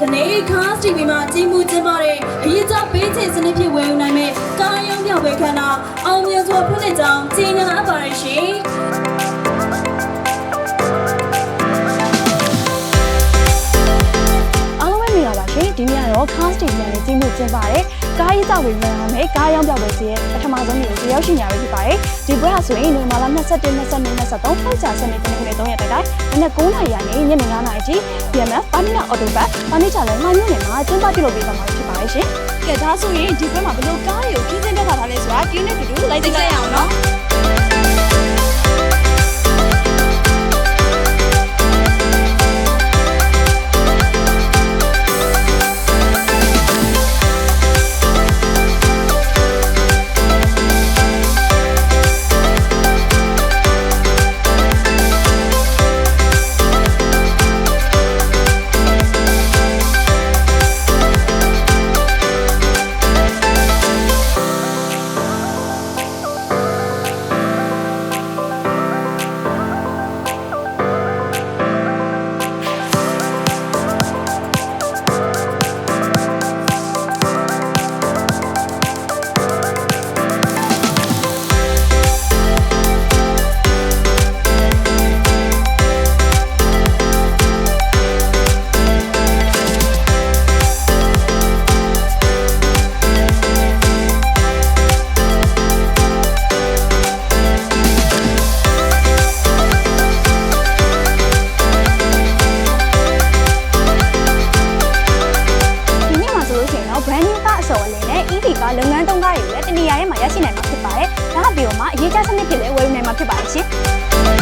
ဒီနေ့ Cast TV မှာကြီးမှုကျင်းပတဲ့အရေးကြပေးချေစနစ်ဖြင့်ဝယ်ယူနိုင်မဲ့ကာယုံပြောင်းပွဲခန္ဓာအောင်မြင်စွာဖွင့်လှစ်ကြောင်းကြီးညာအပ်ပါရရှင် တော့ cast တင်ပြန်လေးကြီးမှုကျင်းပါတယ်ကားရေးကြောက်ဝင်လာမယ်ကားရောက်ပြောက်ပဲစီရဲ့ပထမဆုံးနေ့ကိုရောက်ရှိနေရဖြစ်ပါတယ်ဒီပွဲဟာဆိုရင်နိုဝင်ဘာလ21 22 23ဖောက်ချာစနေတနေ့နဲ့3ရက်တိုက်တိုင်းမနေ့9နာရီကနေညနေ9နာရီထိ BMF ပါမီနာအော်တိုဘတ်ပါမီချာလည်းမှညနေမှာကျင်းပပြုလုပ်ပေးသွားမှာဖြစ်ပါတယ်ရှင်ကဲဒါဆိုရင်ဒီပွဲမှာဘယ်လိုကားတွေကိုခင်းစင်းတက်ထားလဲဆိုတာဒီနေ့တူတူလိုက်သိကြရအောင်နော် ရှိနိုင်မှာဖြစ်ပါတယ်။ဒါ့အပြင်မှာအရေးကြီးစနစ်ဖြစ်လဲဝယ်ယူနိုင်မှာဖြစ်ပါတယ်ရှင်။